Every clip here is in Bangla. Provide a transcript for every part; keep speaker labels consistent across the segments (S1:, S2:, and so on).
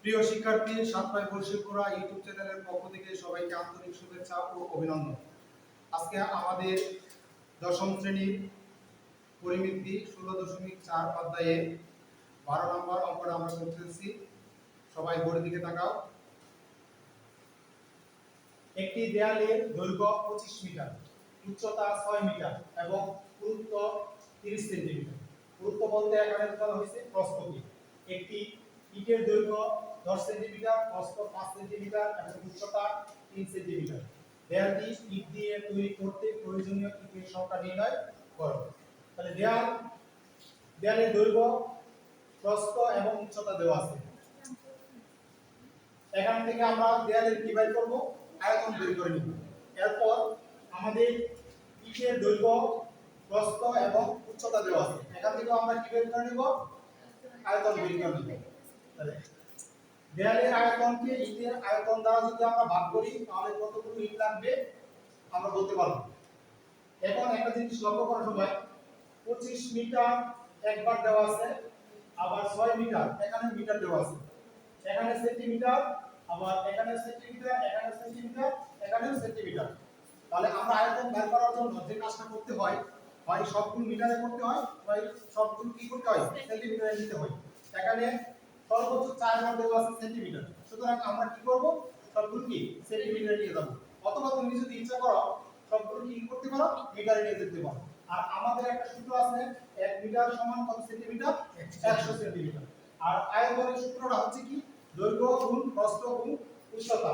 S1: প্রিয় শিক্ষার্থী সাতটায় বৈশ্বিক করা ইউটিউব চ্যানেলের পক্ষ থেকে সবাইকে আন্তরিক শুভেচ্ছা ও অভিনন্দন। আজকে আমাদের দশম শ্রেণির পরিমিতি ষোলো দশমিক চার অধ্যায়ে বারো নম্বর অঙ্কটা আমরা করতেছি সবাই বোর্ডের দিকে তাকাও। একটি দেয়ালের দৈর্ঘ্য পঁচিশ মিটার, উচ্চতা ছয় মিটার এবং পুরুত্ব তিরিশ সেন্টিমিটার। পুরুত্ব বলতে এখানে দেওয়া হয়েছে? প্রস্থটি একটি ইটের দৈর্ঘ্য দশ সেন্টিমিটার, প্রস্থ পাঁচ সেন্টিমিটার, এবং উচ্চতা তিন সেন্টিমিটার। দেয়ালটি ইট দিয়ে তৈরি করতে প্রয়োজনীয় ইটের সংখ্যা নির্ণয় করো। তাহলে দেয়াল, দেয়ালের দৈর্ঘ্য, প্রস্থ এবং উচ্চতা দেওয়া আছে। এখান থেকে আমরা দেয়ালের কি বের করব, আয়তন বের করে নিব। এরপর আমাদের ইটের দৈর্ঘ্য, প্রস্থ এবং উচ্চতা দেওয়া আছে। এখান থেকে আমরা কি বের করে নিব? আয়তন বের করে নিব। দেয়ালের আয়তনকে ইটের আয়তন দ্বারা যদি আমরা ভাগ করি, তাহলে কতটুকু ইট লাগবে? আমরা বলতে পারব এখন একটা জিনিস লক্ষ্য করা সবাই, পঁচিশ মিটার একবার দেওয়া আছে, আবার ছয় মিটার, এখানে মিটার দেওয়া আছে। এখানে সেন্টিমিটার, আবার এখানে সেন্টিমিটার এখানে সেন্টিমিটার এখানে সেন্টিমিটার। তাহলে আমরা আয়তন বের করার জন্য যে কাজটা করতে হয় হয় সবগুলো মিটারে করতে হয় হয় সবগুলো কি করতে হয়? সেন্টিমিটারে নিতে হয়। এখানে সর্বোচ্চ চার বার দেওয়া আছে সেন্টিমিটার সুতরাং আমরা কি করব? সবগুলো কি সেন্টিমিটারে নিয়ে যাব। অথবা তুমি যদি ইচ্ছা করো সবগুলো কি করতে পারো? মিটারে নিয়ে যেতে পারো। আর আমাদের একটা সূত্র আছে, এক মিটার সমান কত সেন্টিমিটার একশো সেন্টিমিটার আর আয়তনের সূত্রটা হচ্ছে কি? দৈর্ঘ্য গুণ, প্রস্থ গুণ, উচ্চতা।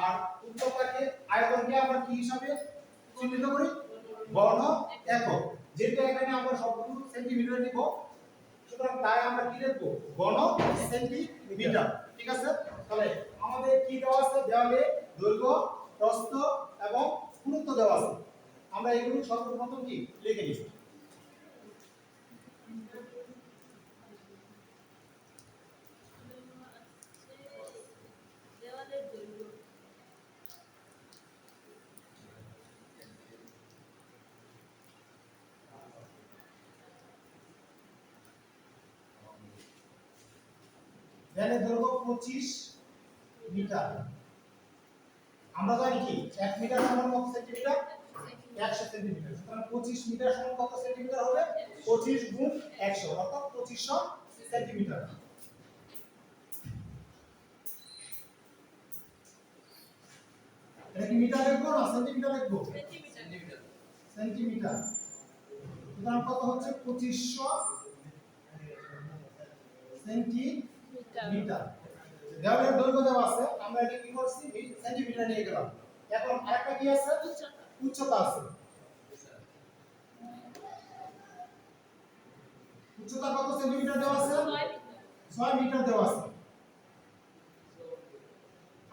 S1: আর উচ্চতাকে আয়তনকে আমরা কি হিসাবে চিহ্নিত করি? ঘন একক। যেটা এখানে আমরা সবগুলো সেন্টিমিটার নিব সুতরাং তাই আমরা কি লিখব ঘন সেন্টিমিটার। ঠিক আছে? তাহলে আমাদের কি দেওয়া আছে? দেওয়ালে দৈর্ঘ্য, প্রস্থ এবং পুরুত্ব দেওয়া আছে। আমরা এগুলো সর্বপ্রথম কি? লিখে নিই
S2: দেওয়ালের দৈর্ঘ্য
S1: দেয়ালের দৈর্ঘ্য পঁচিশ মিটার। আমরা জানি কি, এক মিটার সমান কত সেন্টিমিটার? একশো সেন্টিমিটার। সুতরাং পঁচিশ মিটার সমান কত সেন্টিমিটার হবে? পঁচিশ গুণ একশো, অর্থাৎ পঁচিশশো সেন্টিমিটার। এটা কি মিটার লিখব না সেন্টিমিটার লিখব?
S2: সেন্টিমিটার।
S1: সুতরাং কত হচ্ছে? পঁচিশশো সেন্টিমিটার দেওয়ালের দৈর্ঘ্য দেওয়া আছে আমরা এটা কি করছি? সেন্টিমিটার নিয়ে গেলাম। এখন আরেকটা কি আছে?
S2: উচ্চতা।
S1: আছে। উচ্চতা কত সেন্টিমিটার দেওয়া আছে?
S2: ছয় মিটার।
S1: 6 মিটার দেওয়া আছে।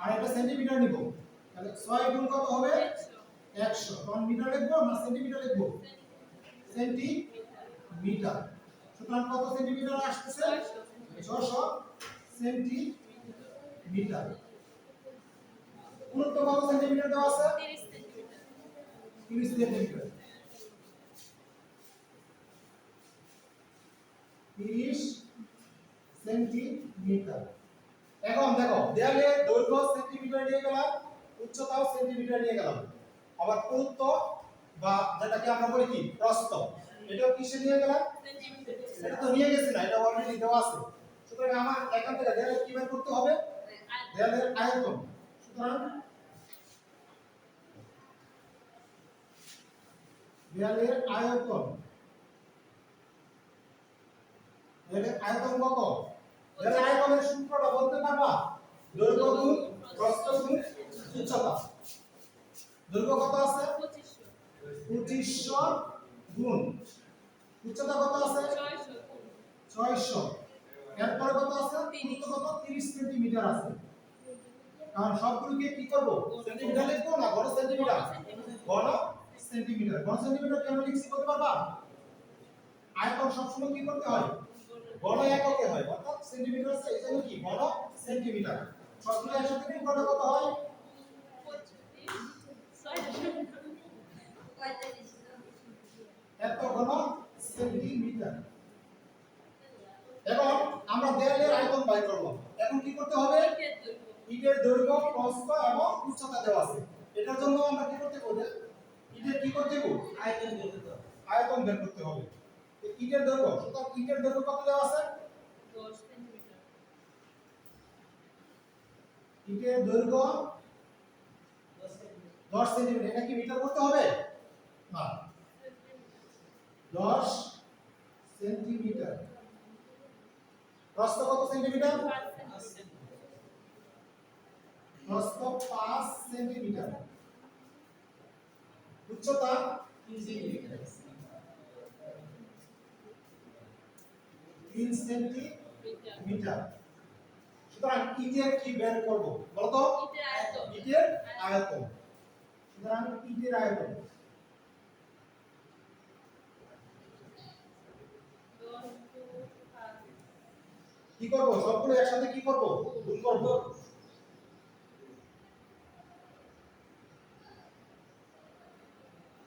S1: আর এটা সেন্টিমিটার নিব। তাহলে 6 গুণ কত হবে?
S2: একশো।
S1: 100 তখন মিটার লিখব? না সেন্টিমিটার লিখব। সেন্টিমিটার সুতরাং কত সেন্টিমিটার
S2: ছয়শো।
S1: 600 সেন্টিমিটার। পুরুত্ব কত সেন্টিমিটার দেওয়া আছে? 30
S2: সেন্টিমিটার।
S1: সেন্টিমিটার। 30 সেন্টিমিটার। এখন দেখো দেয়ালে দৈর্ঘ্য সেন্টিমিটার নিয়ে গেলাম উচ্চতাও সেন্টিমিটার নিয়ে গেলাম। আবার পুরুত্ব বা যেটাকে আমরা বলি কি প্রস্থ এটাও কিসে নিয়ে গেলাম?
S2: সেন্টিমিটার।
S1: এটা তো নিয়ে গেছি না এটা অলরেডি দেওয়া আছে। সুতরাং আমার এখান থেকে কি বের করতে হবে? দেয়ালের আয়তন। সুতরাং দেয়ালের আয়তন। দেয়ালের আয়তন কত? দেয়ালের আয়তনের সূত্রটা বলতে পারবা? দৈর্ঘ্য গুণ প্রস্থ গুণ উচ্চতা। দৈর্ঘ্য কত আছে?
S2: পঁচিশশো
S1: পঁচিশশো গুণ। উচ্চতা কত আছে?
S2: ছয়শো।
S1: ছয়শো। এরপরে কত আছে। পুরুত্ব কত তিরিশ সেন্টিমিটার আছে। কারণ সবগুলোকে কি করব? সেন্টিমিটার লিখব না? ঘন সেন্টিমিটার ঘন সেন্টিমিটার ঘন সেন্টিমিটার কেন লিখছি বলতে পারবা? আয়তন সবসময় কি করতে হয়? ঘন এককে হয়। অর্থাৎ সেন্টিমিটার আছে এই জন্য কি? ঘন সেন্টিমিটার সবগুলো একসাথে কত হয় এত ঘন সেন্টিমিটার এবং আমরা দেয়ালের আয়তন বাই করলাম এখন কি করতে হবে ইটের দৈর্ঘ্য প্রস্থ এবং উচ্চতা দেওয়া আছে এটার জন্য আমরা কি করতে হবে ইটের কি করতে হবে?
S2: আয়তন বের করতে হবে।
S1: আয়তন বের করতে হবে। তো ইটের দৈর্ঘ্য সুতরাং ইটের দৈর্ঘ্য কত দেওয়া আছে? ইটের দৈর্ঘ্য
S2: দশ সেন্টিমিটার।
S1: 10 সেন্টিমিটার এটা কি মিটার করতে হবে? না। 10 সেন্টিমিটার। প্রস্থ কত সেন্টিমিটার? প্রস্থ 5 সেন্টিমিটার। উচ্চতা
S2: তিন সেন্টিমিটার।
S1: সুতরাং ইটের কি বের করব? বলতো? ইটের আয়তন। সুতরাং ইটের আয়তন। কি করব? সবগুলো একসাথে কি করব? গুণ করব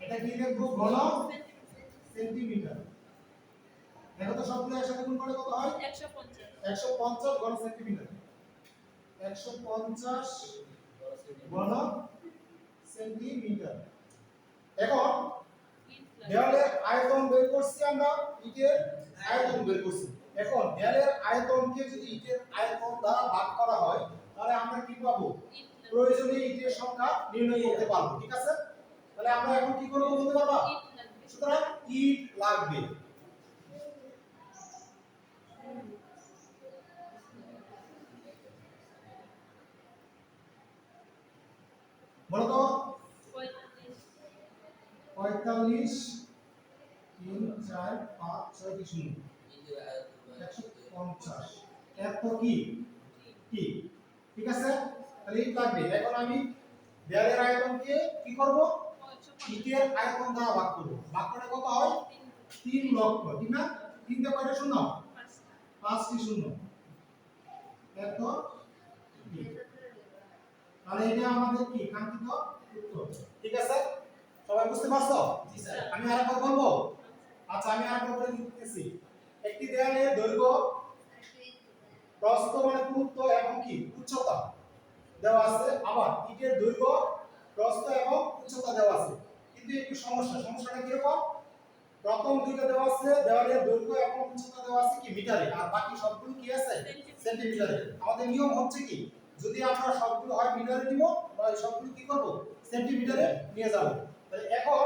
S1: এটা কি লিখব ঘন সেন্টিমিটার। দেখো তো সবগুলো একসাথে গুণ করলে কত হয়? 150 ঘন সেন্টিমিটার। 150 ঘন সেন্টিমিটার। এখন দেওয়ালের আয়তন বের করছি আমরা ইটের আয়তন বের করছি। এখন দেওয়ালের আয়তনকে যদি ইটের আয়তন দ্বারা ভাগ করা হয় তাহলে আমরা কি পাবো? প্রয়োজনীয় ইটের সংখ্যা নির্ণয় করতে পারব ঠিক আছে? তাহলে আমরা এখন কি করব বলতে পারবা? সুতরাং ইট লাগবে। বলো তো পঁয়তাল্লিশ তিন চার পাঁচ ছয় কি শূন্য একশো পঞ্চাশ। এত কি? কি? ঠিক আছে? তাহলে ইট লাগবে। এখন আমি দেয়ালের আয়তনকে কি করব? ইটের আয়তন দ্বারা ভাগ করব। ভাগ করলে কত হয়? তিন লক্ষ ঠিক না? তিনটে কয়টা শূন্য? পাঁচটি শূন্য। কি? তাহলে এটা আমাদের কি? কাঙ্ক্ষিত উত্তর। ঠিক আছে? সবাই বুঝতে পারছ?
S2: জি স্যার।
S1: আমি আরেকবার বলব? আচ্ছা আমি আরেকবার বলে দিতেছি। একটি দেয়ালের দৈর্ঘ্য প্রস্থ মানে পুরুত্ব এবং কি? উচ্চতা দেওয়া আছে। আবার ইটের দৈর্ঘ্য প্রস্থ এবং উচ্চতা দেওয়া আছে। কিন্তু একটু সমস্যা সমস্যাটা কীরকম? প্রথম দুইটা দেওয়া আছে দেওয়ালের দৈর্ঘ্য এবং উচ্চতা দেওয়া আছে কি? মিটারে। আর বাকি সবগুলো কি আছে? সেন্টিমিটারে। আমাদের নিয়ম হচ্ছে কি? যদি আমরা সবগুলো হয় মিটারে নিব সবগুলো কি করব? সেন্টিমিটারে নিয়ে যাব। তাহলে এখন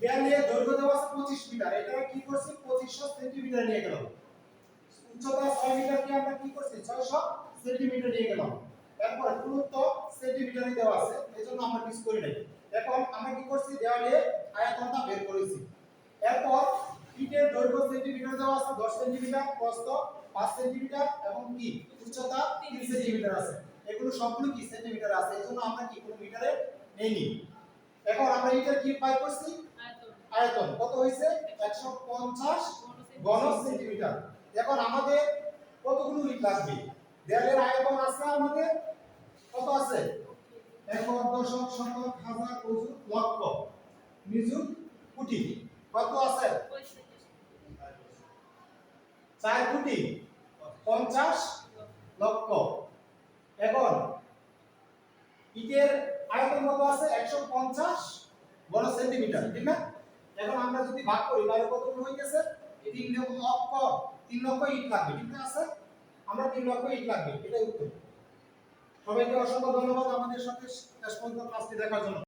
S1: দেয়ালের দৈর্ঘ্য দেওয়া আছে 25 মিটার। এটা কি করছি? 2500 সেন্টিমিটার নিয়ে গেলাম। উচ্চতা 6 মিটার কি আমরা কি করছি? 600 সেন্টিমিটার নিয়ে গেলাম। এরপর দূরত্ব সেন্টিমিটারে দেওয়া আছে। এজন্য আমরা কিছু করি নাই। এখন আমরা কি করছি? দেওয়ালে আয়তনটা বের করেছি। এরপর ইটের দৈর্ঘ্য সেন্টিমিটার দেওয়া আছে 10 সেন্টিমিটার, প্রস্থ 5 সেন্টিমিটার এবং কি? উচ্চতা 3 সেন্টিমিটার আছে। এগুলো সবগুলো কি সেন্টিমিটার আছে? এজন্য আমরা কি কোনো মিটারে নেইনি। এখন আমরা ইটের কি পাই করছি? আয়তন। কত হয়েছে? 150 ঘন সেন্টিমিটার। এখন আমাদের কতগুলো ইট লাগবে? দেয়ালের আয়তন আছে আমাদের? কত আছে? একর দশক শতক হাজার অযুত লক্ষ নিযুত কোটি, কত আছে? চার কোটি, পঞ্চাশ লক্ষ এখন, ইটের আয়তন কত আছে? একশো পঞ্চাশ ঘন সেন্টিমিটার, ঠিক না? এখন আমরা যদি ভাগ করি, তাহলে কতগুলো হয়ে গেছে তিন লক্ষ তিন লক্ষ ইট লাগবে, ঠিক আছে? আমরা তিন লক্ষ ইট লাগবে, এটাই উত্তর। সবাইকে অসংখ্য ধন্যবাদ আমাদের সাথে শেষ পর্যন্ত ক্লাসটি দেখার জন্য।